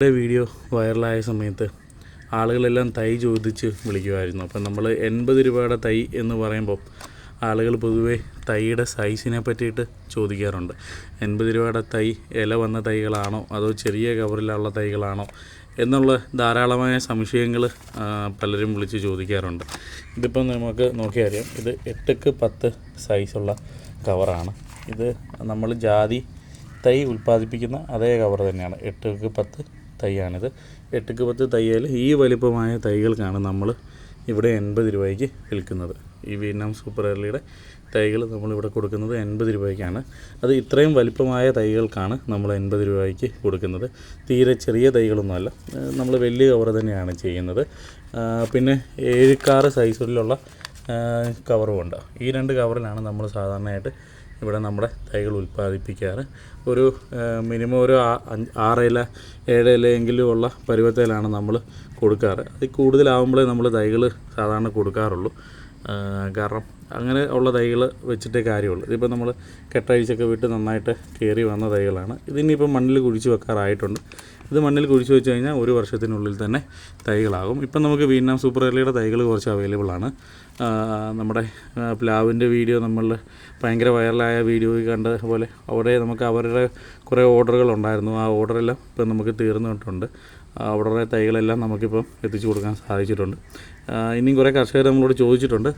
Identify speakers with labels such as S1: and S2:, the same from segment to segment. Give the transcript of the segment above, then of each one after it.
S1: എന്റെ വീഡിയോ വൈറലായ സമയത്ത് ആളുകളെല്ലാം തൈ ചോദിച്ച് വിളിക്കുമായിരുന്നു. അപ്പം നമ്മൾ എൺപത് രൂപയുടെ തൈ എന്ന് പറയുമ്പോൾ ആളുകൾ പൊതുവേ തൈയുടെ സൈസിനെ പറ്റിയിട്ട് ചോദിക്കാറുണ്ട്. എൺപത് രൂപയുടെ തൈ ഇല വന്ന തൈകളാണോ? അതോ ചെറിയ കവറിലുള്ള തൈകളാണോ? എന്നുള്ള ധാരാളമായ സംശയങ്ങൾ പലരും വിളിച്ച് ചോദിക്കാറുണ്ട്. ഇതിപ്പം നമുക്ക് നോക്കിയാൽ അറിയാം. ഇത് എട്ടക്ക് പത്ത് സൈസുള്ള കവറാണ്. ഇത് നമ്മൾ ജാതി തൈ ഉൽപ്പാദിപ്പിക്കുന്ന അതേ കവർ തന്നെയാണ്. എട്ടുക്ക് പത്ത് തൈയാണിത്. എട്ടുക്ക് പത്ത് തയ്യൽ ഈ വലിപ്പമായ തൈകൾക്കാണ് നമ്മൾ ഇവിടെ എൺപത് രൂപയ്ക്ക് വിൽക്കുന്നത്. ഈ വിയറ്റ്നാം സൂപ്പർ എർലിയുടെ തൈകൾ നമ്മളിവിടെ കൊടുക്കുന്നത് എൺപത് രൂപയ്ക്കാണ്. അത് ഇത്രയും വലിപ്പമായ തൈകൾക്കാണ് നമ്മൾ എൺപത് രൂപയ്ക്ക് കൊടുക്കുന്നത്. തീരെ ചെറിയ തൈകളൊന്നുമല്ല. നമ്മൾ വലിയ കവർ തന്നെയാണ് ചെയ്യുന്നത്. പിന്നെ ഏഴുക്കാറ് സൈസിലുള്ള കവറുമുണ്ട് ഈ രണ്ട് കവറിലാണ് നമ്മൾ സാധാരണയായിട്ട് ഇവിടെ നമ്മുടെ തൈകൾ ഉൽപ്പാദിപ്പിക്കാറ്. ഒരു മിനിമം ഒരു ആറ് ഇല ഏഴ് ഇലയെങ്കിലും ഉള്ള പരുവത്തിലാണ് നമ്മൾ കൊടുക്കാറ്. അതിൽ കൂടുതലാവുമ്പോഴേ നമ്മൾ തൈകൾ സാധാരണ കൊടുക്കാറുള്ളൂ. കാരണം അങ്ങനെ ഉള്ള തൈകൾ വെച്ചിട്ടേ കാര്യമുള്ളൂ. ഇതിപ്പോൾ നമ്മൾ കെട്ടഴിച്ചൊക്കെ വിട്ട് നന്നായിട്ട് കയറി വന്ന തൈകളാണ്. ഇതിനിപ്പോൾ മണ്ണിൽ കുഴിച്ച് വെക്കാറായിട്ടുണ്ട്. ഇത് മണ്ണിൽ കുഴിച്ച് വെച്ച് കഴിഞ്ഞാൽ ഒരു വർഷത്തിനുള്ളിൽ തന്നെ തൈകളാകും. ഇപ്പം നമുക്ക് വിയറ്റ്നാം സൂപ്പർ എലിയുടെ തൈകൾ കുറച്ച് അവൈലബിൾ ആണ്. നമ്മുടെ പ്ലാവിന്റെ വീഡിയോ നമ്മൾ ഭയങ്കര വൈറലായ വീഡിയോ കണ്ട പോലെ അവിടെ നമുക്ക് അവരുടെ കുറേ ഓർഡറുകൾ ഉണ്ടായിരുന്നു. ആ ഓർഡറെല്ലാം ഇപ്പം നമുക്ക് തീർന്നിട്ടുണ്ട്. ഓർഡറിലെ തൈകളെല്ലാം നമുക്കിപ്പം എത്തിച്ചു കൊടുക്കാൻ സാധിച്ചിട്ടുണ്ട്. ഇനിയും കുറേ കർഷകർ നമ്മളോട് ചോദിച്ചിട്ടുണ്ട്.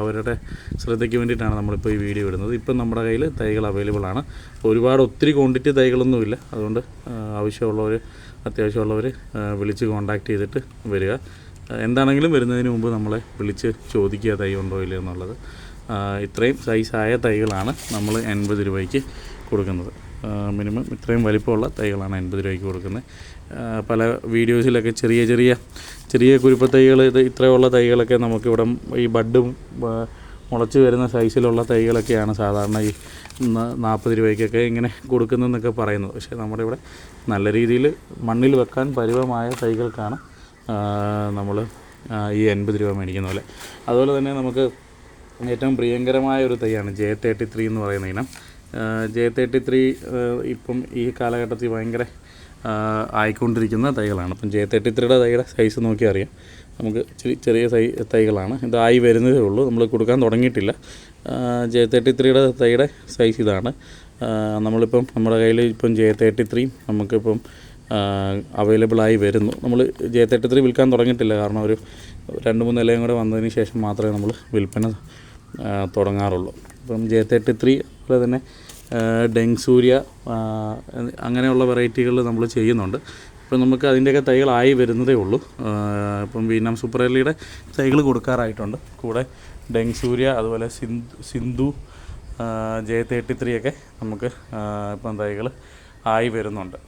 S1: അവരുടെ ശ്രദ്ധയ്ക്ക് വേണ്ടിയിട്ടാണ് നമ്മളിപ്പോൾ ഈ വീഡിയോ ഇടുന്നത്. ഇപ്പം നമ്മുടെ കയ്യിൽ തൈകൾ അവൈലബിൾ ആണ്. ഒരുപാട് ഒത്തിരി ക്വാണ്ടിറ്റി തൈകളൊന്നുമില്ല. അതുകൊണ്ട് ആവശ്യമുള്ളവർ അത്യാവശ്യമുള്ളവർ വിളിച്ച് കോൺടാക്റ്റ് ചെയ്തിട്ട് വരിക. എന്താണെങ്കിലും വരുന്നതിന് മുമ്പ് നമ്മളെ വിളിച്ച് ചോദിക്കുക തൈ ഉണ്ടോ ഇല്ലയോ എന്നുള്ളത്. ഇത്രയും സൈസായ തൈകളാണ് നമ്മൾ എൺപത് രൂപയ്ക്ക് കൊടുക്കുന്നത്. മിനിമം ഇത്രയും വലിപ്പമുള്ള തൈകളാണ് എൺപത് രൂപയ്ക്ക് കൊടുക്കുന്നത്. പല വീഡിയോസിലൊക്കെ ചെറിയ ചെറിയ ചെറിയ കുരുപ്പ തൈകൾ ഇത് ഇത്രയുള്ള തൈകളൊക്കെ നമുക്കിവിടെ ഈ ബഡും മുളച്ച് വരുന്ന സൈസിലുള്ള തൈകളൊക്കെയാണ് സാധാരണ ഈ നാൽപ്പത് രൂപയ്ക്കൊക്കെ ഇങ്ങനെ കൊടുക്കുന്നതെന്നൊക്കെ പറയുന്നത്. പക്ഷേ നമ്മുടെ ഇവിടെ നല്ല രീതിയിൽ മണ്ണിൽ വെക്കാൻ പരിവമായ തൈകൾക്കാണ് നമ്മൾ ഈ എൺപത് രൂപ മേടിക്കുന്ന പോലെ. അതുപോലെ തന്നെ നമുക്ക് ഏറ്റവും പ്രിയങ്കരമായ ഒരു തൈയാണ് ജെ തേർട്ടി ത്രീ എന്ന് പറയുന്ന ഇനം. ജെ തേർട്ടി ത്രീ ഇപ്പം ഈ കാലഘട്ടത്തിൽ ഭയങ്കര ആയിക്കൊണ്ടിരിക്കുന്ന തൈകളാണ്. അപ്പം ജെ തേർട്ടി ത്രീയുടെ തൈയുടെ സൈസ് നോക്കി അറിയാം. നമുക്ക് ഇച്ചിരി ചെറിയ തൈ തൈകളാണ്. ഇതായി വരുന്നതേ ഉള്ളൂ. നമ്മൾ കൊടുക്കാൻ തുടങ്ങിയിട്ടില്ല. ജെ തേർട്ടി ത്രീയുടെ തൈയുടെ സൈസ് ഇതാണ്. നമ്മളിപ്പം നമ്മുടെ കയ്യിൽ ഇപ്പം ജെ തേർട്ടി ത്രീ നമുക്കിപ്പം അവൈലബിൾ ആയി വരുന്നു. നമ്മൾ ജെ തേർട്ടി ത്രീ വിൽക്കാൻ തുടങ്ങിയിട്ടില്ല. കാരണം ഒരു രണ്ട് മൂന്ന് ഇലയും കൂടെ വന്നതിന് ശേഷം മാത്രമേ നമ്മൾ വിൽപ്പന തുടങ്ങാറുള്ളൂ. അപ്പം ജെ തേർട്ടി ത്രീ അതുപോലെ തന്നെ ഡെങ് സൂര്യ ആ, അങ്ങനെയുള്ള വെറൈറ്റികൾ നമ്മൾ ചെയ്യുന്നുണ്ട്. ഇപ്പം നമുക്ക് അതിന്റെയൊക്കെ തൈകളായി വരുന്നതേ ഉള്ളൂ. ഇപ്പം വിയറ്റ്നാം സൂപ്പർ തൈകൾ കൊടുക്കാറായിട്ടുണ്ട്. കൂടെ ഡെങ് സൂര്യ അതുപോലെ Sindhu Sindhu J thirty three ഒക്കെ നമുക്ക് ഇപ്പം തൈകൾ ആയി വരുന്നുണ്ട്.